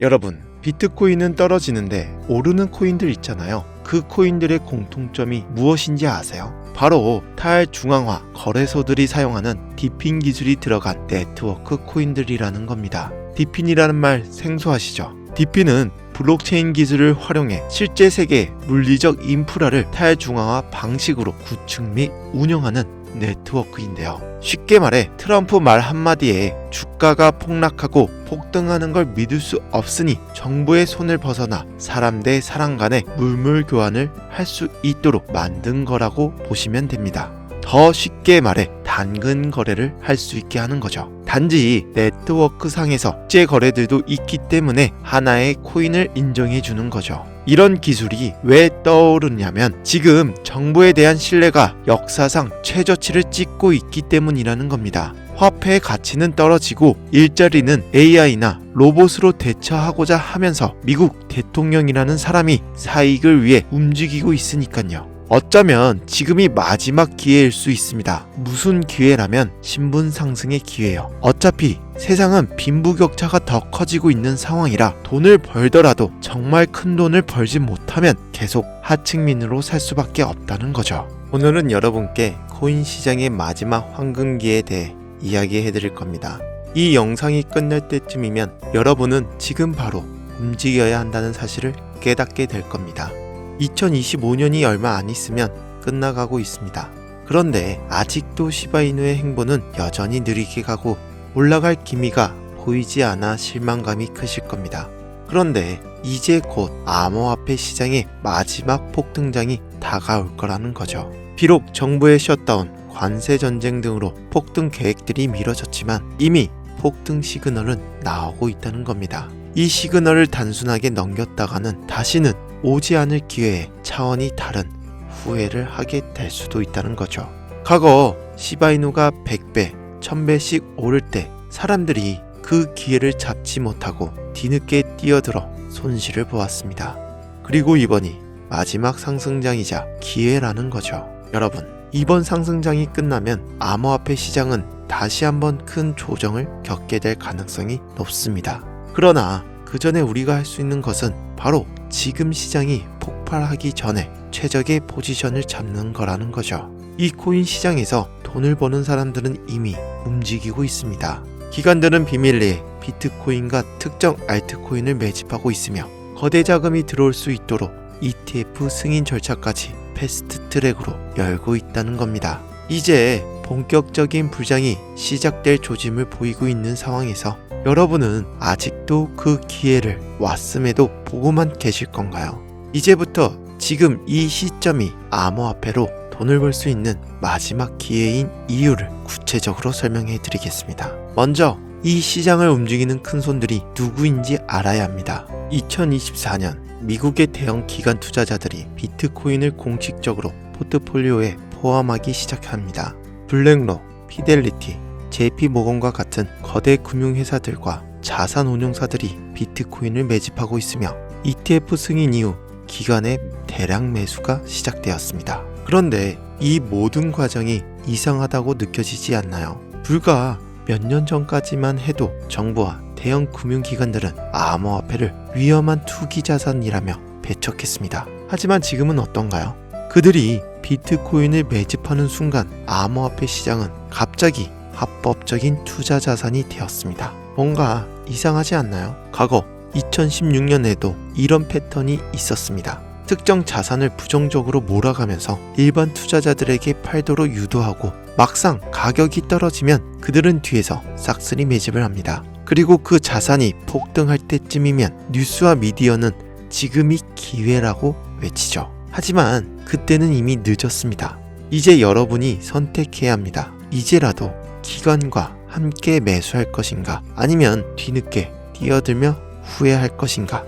여러분, 비트코인은 떨어지는데 오르는 코인들 있잖아요. 그 코인들의 공통점이 무엇인지 아세요? 바로 탈중앙화 거래소들이 사용하는 디핀 기술이 들어간 네트워크 코인들이라는 겁니다. 디핀이라는 말 생소하시죠? 디핀은 블록체인 기술을 활용해 실제 세계의 물리적 인프라를 탈중앙화 방식으로 구축 및 운영하는 네트워크인데요. 쉽게 말해 트럼프 말 한마디에 주가가 폭락하고 폭등하는 걸 믿을 수 없으니 정부의 손을 벗어나 사람 대 사람 간의 물물 교환을 할 수 있도록 만든 거라고 보시면 됩니다. 더 쉽게 말해 단근 거래를 할 수 있게 하는 거죠. 단지 네트워크 상에서 국제 거래들도 있기 때문에 하나의 코인을 인정해 주는 거죠. 이런 기술이 왜 떠오르냐면 지금 정부에 대한 신뢰가 역사상 최저치를 찍고 있기 때문이라는 겁니다. 화폐의 가치는 떨어지고 일자리는 AI나 로봇으로 대처하고자 하면서 미국 대통령이라는 사람이 사익을 위해 움직이고 있으니까요. 어쩌면 지금이 마지막 기회일 수 있습니다. 무슨 기회라면 신분 상승의 기회요. 어차피 세상은 빈부격차가 더 커지고 있는 상황이라 돈을 벌더라도 정말 큰 돈을 벌지 못하면 계속 하층민으로 살 수밖에 없다는 거죠. 오늘은 여러분께 코인 시장의 마지막 황금기에 대해 이야기해 드릴 겁니다. 이 영상이 끝날 때쯤이면 여러분은 지금 바로 움직여야 한다는 사실을 깨닫게 될 겁니다. 2025년이 얼마 안 있으면 끝나가고 있습니다. 그런데 아직도 시바이누의 행보는 여전히 느리게 가고 올라갈 기미가 보이지 않아 실망감이 크실 겁니다. 그런데 이제 곧 암호화폐 시장의 마지막 폭등장이 다가올 거라는 거죠. 비록 정부의 셧다운, 관세 전쟁 등으로 폭등 계획들이 미뤄졌지만 이미 폭등 시그널은 나오고 있다는 겁니다. 이 시그널을 단순하게 넘겼다가는 다시는 오지 않을 기회에 차원이 다른 후회를 하게 될 수도 있다는 거죠. 과거 시바이누가 100배, 1000배씩 오를 때 사람들이 그 기회를 잡지 못하고 뒤늦게 뛰어들어 손실을 보았습니다. 그리고 이번이 마지막 상승장이자 기회라는 거죠. 여러분, 이번 상승장이 끝나면 암호화폐 시장은 다시 한번 큰 조정을 겪게 될 가능성이 높습니다. 그러나 그 전에 우리가 할 수 있는 것은 바로 지금 시장이 폭발하기 전에 최적의 포지션을 잡는 거라는 거죠. 이 코인 시장에서 돈을 버는 사람들은 이미 움직이고 있습니다. 기관들은 비밀리에 비트코인과 특정 알트코인을 매집하고 있으며 거대 자금이 들어올 수 있도록 ETF 승인 절차까지 패스트 트랙으로 열고 있다는 겁니다. 이제 본격적인 불장이 시작될 조짐을 보이고 있는 상황에서 여러분은 아직도 그 기회를 왔음에도 보고만 계실 건가요? 이제부터 지금 이 시점이 암호화폐로 돈을 벌 수 있는 마지막 기회인 이유를 구체적으로 설명해 드리겠습니다. 먼저 이 시장을 움직이는 큰 손들이 누구인지 알아야 합니다. 2024년 미국의 대형 기관 투자자들이 비트코인을 공식적으로 포트폴리오에 포함하기 시작합니다. 블랙록, 피델리티, JP 모건과 같은 거대 금융회사들과 자산 운용사들이 비트코인을 매집하고 있으며 ETF 승인 이후 기관의 대량 매수가 시작되었습니다. 그런데 이 모든 과정이 이상하다고 느껴지지 않나요? 불과 몇 년 전까지만 해도 정부와 대형 금융기관들은 암호화폐를 위험한 투기 자산이라며 배척했습니다. 하지만 지금은 어떤가요? 그들이 비트코인을 매집하는 순간 암호화폐 시장은 갑자기 합법적인 투자 자산이 되었습니다. 뭔가 이상하지 않나요? 과거 2016년에도 이런 패턴이 있었습니다. 특정 자산을 부정적으로 몰아가면서 일반 투자자들에게 팔도록 유도하고 막상 가격이 떨어지면 그들은 뒤에서 싹쓸이 매집을 합니다. 그리고 그 자산이 폭등할 때쯤이면 뉴스와 미디어는 지금이 기회라고 외치죠. 하지만 그때는 이미 늦었습니다. 이제 여러분이 선택해야 합니다. 이제라도 기관과 함께 매수할 것인가 아니면 뒤늦게 뛰어들며 후회할 것인가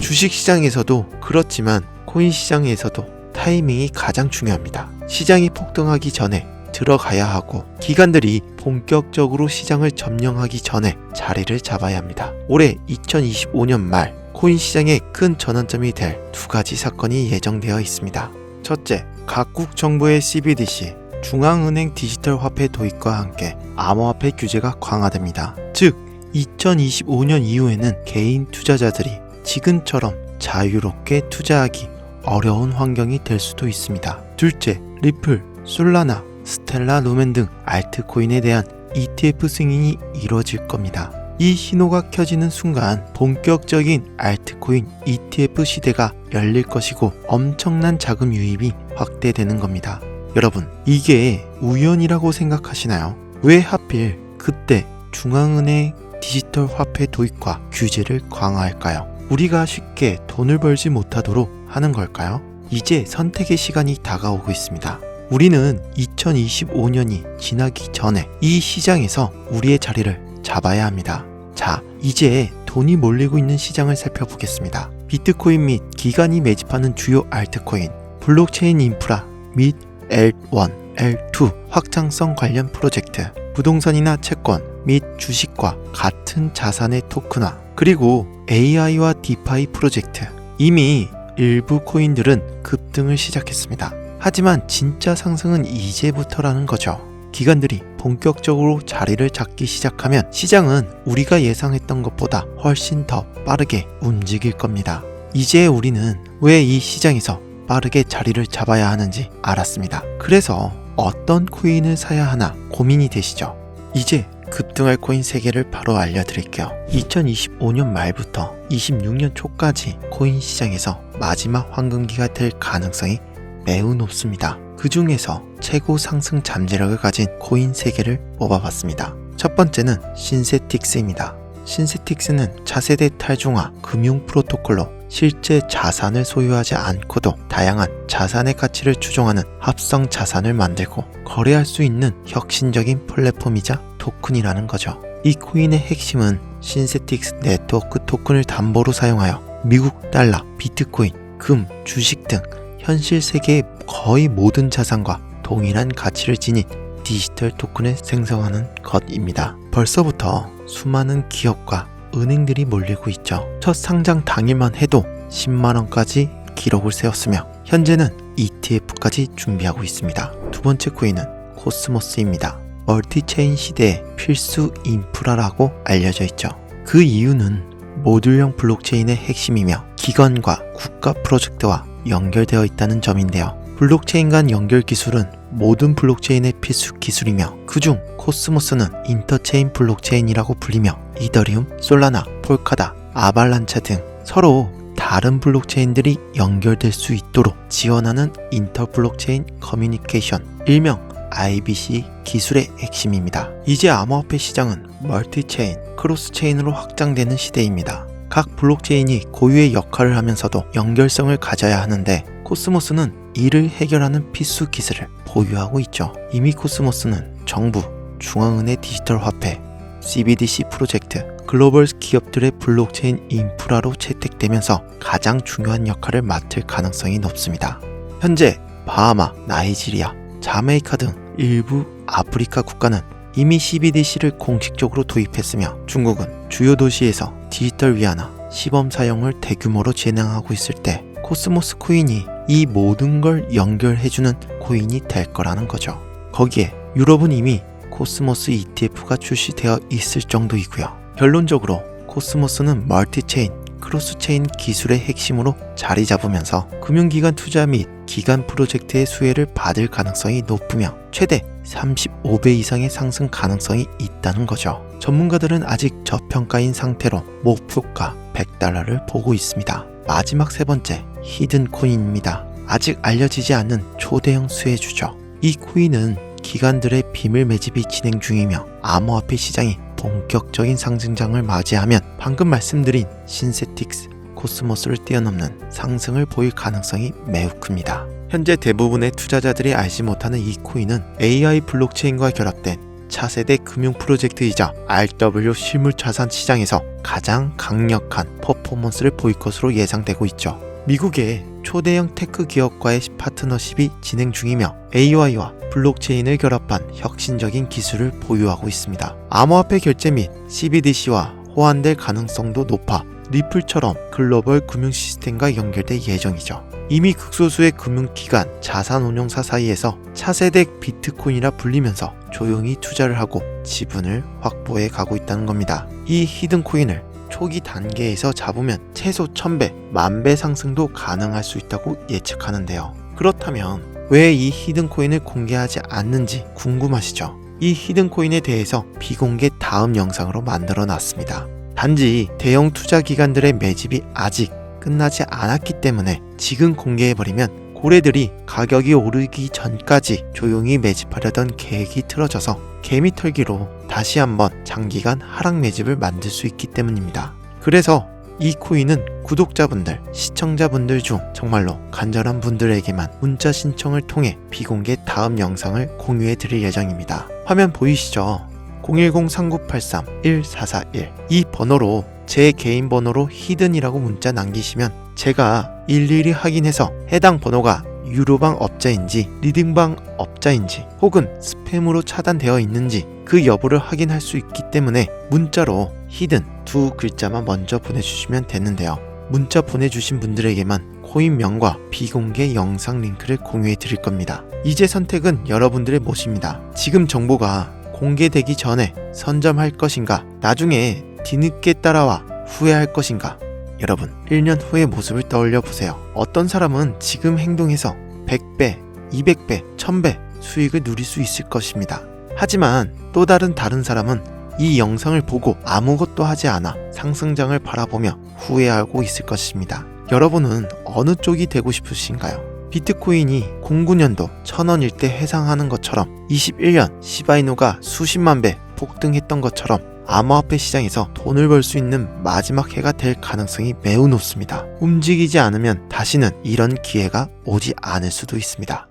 주식 시장에서도 그렇지만 코인 시장에서도 타이밍이 가장 중요합니다. 시장이 폭등하기 전에 들어가야 하고 기관들이 본격적으로 시장을 점령하기 전에 자리를 잡아야 합니다. 올해 2025년 말 코인 시장의 큰 전환점이 될 두 가지 사건이 예정되어 있습니다. 첫째, 각국 정부의 CBDC 중앙은행 디지털 화폐 도입과 함께 암호화폐 규제가 강화됩니다. 즉, 2025년 이후에는 개인 투자자들이 지금처럼 자유롭게 투자하기 어려운 환경이 될 수도 있습니다. 둘째, 리플, 솔라나, 스텔라 루멘 등 알트코인에 대한 ETF 승인이 이루어질 겁니다. 이 신호가 켜지는 순간 본격적인 알트코인 ETF 시대가 열릴 것이고 엄청난 자금 유입이 확대되는 겁니다. 여러분, 이게 우연이라고 생각하시나요? 왜 하필 그때 중앙은행 디지털 화폐 도입과 규제를 강화할까요? 우리가 쉽게 돈을 벌지 못하도록 하는 걸까요? 이제 선택의 시간이 다가오고 있습니다. 우리는 2025년이 지나기 전에 이 시장에서 우리의 자리를 잡아야 합니다. 자, 이제 돈이 몰리고 있는 시장을 살펴보겠습니다. 비트코인 및 기관이 매집하는 주요 알트코인, 블록체인 인프라 및 L1, L2 확장성 관련 프로젝트, 부동산이나 채권 및 주식과 같은 자산의 토큰화, 그리고 AI와 디파이 프로젝트. 이미 일부 코인들은 급등을 시작했습니다. 하지만 진짜 상승은 이제부터라는 거죠. 기관들이 본격적으로 자리를 잡기 시작하면 시장은 우리가 예상했던 것보다 훨씬 더 빠르게 움직일 겁니다. 이제 우리는 왜 이 시장에서 빠르게 자리를 잡아야 하는지 알았습니다. 그래서 어떤 코인을 사야 하나 고민이 되시죠? 이제 급등할 코인 3개를 바로 알려드릴게요. 2025년 말부터 26년 초까지 코인 시장에서 마지막 황금기가 될 가능성이 매우 높습니다. 그 중에서 최고 상승 잠재력을 가진 코인 3개를 뽑아봤습니다. 첫 번째는 신세틱스입니다. 신세틱스는 차세대 탈중화 금융 프로토콜로 실제 자산을 소유하지 않고도 다양한 자산의 가치를 추종하는 합성 자산을 만들고 거래할 수 있는 혁신적인 플랫폼이자 토큰이라는 거죠. 이 코인의 핵심은 신세틱스 네트워크 토큰을 담보로 사용하여 미국 달러, 비트코인, 금, 주식 등 현실 세계의 거의 모든 자산과 동일한 가치를 지닌 디지털 토큰을 생성하는 것입니다. 벌써부터 수많은 기업과 은행들이 몰리고 있죠. 첫 상장 당일만 해도 10만원까지 기록을 세웠으며 현재는 ETF까지 준비하고 있습니다. 두 번째 코인은 코스모스입니다. 멀티체인 시대의 필수 인프라라고 알려져 있죠. 그 이유는 모듈형 블록체인의 핵심이며 기관과 국가 프로젝트와 연결되어 있다는 점인데요. 블록체인 간 연결 기술은 모든 블록체인의 필수 기술이며 그중 코스모스는 인터체인 블록체인이라고 불리며 이더리움, 솔라나, 폴카다, 아발란차 등 서로 다른 블록체인들이 연결될 수 있도록 지원하는 인터 블록체인 커뮤니케이션 일명 IBC 기술의 핵심입니다. 이제 암호화폐 시장은 멀티체인, 크로스체인으로 확장되는 시대입니다. 각 블록체인이 고유의 역할을 하면서도 연결성을 가져야 하는데 코스모스는 이를 해결하는 필수 기술을 보유하고 있죠. 이미 코스모스는 정부, 중앙은행 디지털 화폐, CBDC 프로젝트, 글로벌 기업들의 블록체인 인프라로 채택되면서 가장 중요한 역할을 맡을 가능성이 높습니다. 현재 바하마, 나이지리아, 자메이카 등 일부 아프리카 국가는 이미 CBDC를 공식적으로 도입했으며 중국은 주요 도시에서 디지털 위안화 시범 사용을 대규모로 진행하고 있을 때 코스모스 코인이 이 모든 걸 연결해주는 코인이 될 거라는 거죠. 거기에 유럽은 이미 코스모스 ETF가 출시되어 있을 정도이고요. 결론적으로 코스모스는 멀티체인, 크로스체인 기술의 핵심으로 자리 잡으면서 금융기관 투자 및 기간 프로젝트의 수혜를 받을 가능성이 높으며 최대 35배 이상의 상승 가능성이 있다는 거죠. 전문가들은 아직 저평가인 상태로 목표가 100달러를 보고 있습니다. 마지막 세 번째, 히든 코인입니다. 아직 알려지지 않는 초대형 수혜주죠. 이 코인은 기관들의 비밀 매집이 진행 중이며 암호화폐 시장이 본격적인 상승장을 맞이하면 방금 말씀드린 신세틱스, 코스모스를 뛰어넘는 상승을 보일 가능성이 매우 큽니다. 현재 대부분의 투자자들이 알지 못하는 이 코인은 AI 블록체인과 결합된 차세대 금융 프로젝트이자 RW 실물 자산 시장에서 가장 강력한 퍼포먼스를 보일 것으로 예상되고 있죠. 미국의 초대형 테크 기업과의 파트너십이 진행 중이며 AI와 블록체인을 결합한 혁신적인 기술을 보유하고 있습니다. 암호화폐 결제 및 CBDC와 호환될 가능성도 높아 리플처럼 글로벌 금융 시스템과 연결될 예정이죠. 이미 극소수의 금융기관, 자산운용사 사이에서 차세대 비트코인이라 불리면서 조용히 투자를 하고 지분을 확보해 가고 있다는 겁니다. 이 히든 코인을 초기 단계에서 잡으면 최소 1000배, 만배 상승도 가능할 수 있다고 예측하는데요. 그렇다면 왜 이 히든 코인을 공개하지 않는지 궁금하시죠? 이 히든 코인에 대해서 비공개 다음 영상으로 만들어 놨습니다. 단지 대형 투자 기관들의 매집이 아직 끝나지 않았기 때문에 지금 공개해버리면 고래들이 가격이 오르기 전까지 조용히 매집하려던 계획이 틀어져서 개미 털기로 다시 한번 장기간 하락 매집을 만들 수 있기 때문입니다. 그래서 이 코인은 구독자분들, 시청자분들 중 정말로 간절한 분들에게만 문자 신청을 통해 비공개 다음 영상을 공유해 드릴 예정입니다. 화면 보이시죠? 010-3983-1441 이 번호로 제 개인 번호로 히든이라고 문자 남기시면 제가 일일이 확인해서 해당 번호가 유료방 업자인지 리딩방 업자인지 혹은 스팸으로 차단되어 있는지 그 여부를 확인할 수 있기 때문에 문자로 히든 두 글자만 먼저 보내주시면 되는데요. 문자 보내주신 분들에게만 코인명과 비공개 영상 링크를 공유해 드릴 겁니다. 이제 선택은 여러분들의 몫입니다. 지금 정보가 공개되기 전에 선점할 것인가, 나중에 뒤늦게 따라와 후회할 것인가, 여러분, 1년 후의 모습을 떠올려 보세요. 어떤 사람은 지금 행동해서 100배, 200배, 1000배 수익을 누릴 수 있을 것입니다. 하지만 또 다른 다른 사람은 이 영상을 보고 아무것도 하지 않아 상승장을 바라보며 후회하고 있을 것입니다. 여러분은 어느 쪽이 되고 싶으신가요? 비트코인이 09년도 1000원일 때 해상하는 것처럼 21년 시바이누가 수십만 배 폭등했던 것처럼 암호화폐 시장에서 돈을 벌 수 있는 마지막 해가 될 가능성이 매우 높습니다. 움직이지 않으면 다시는 이런 기회가 오지 않을 수도 있습니다.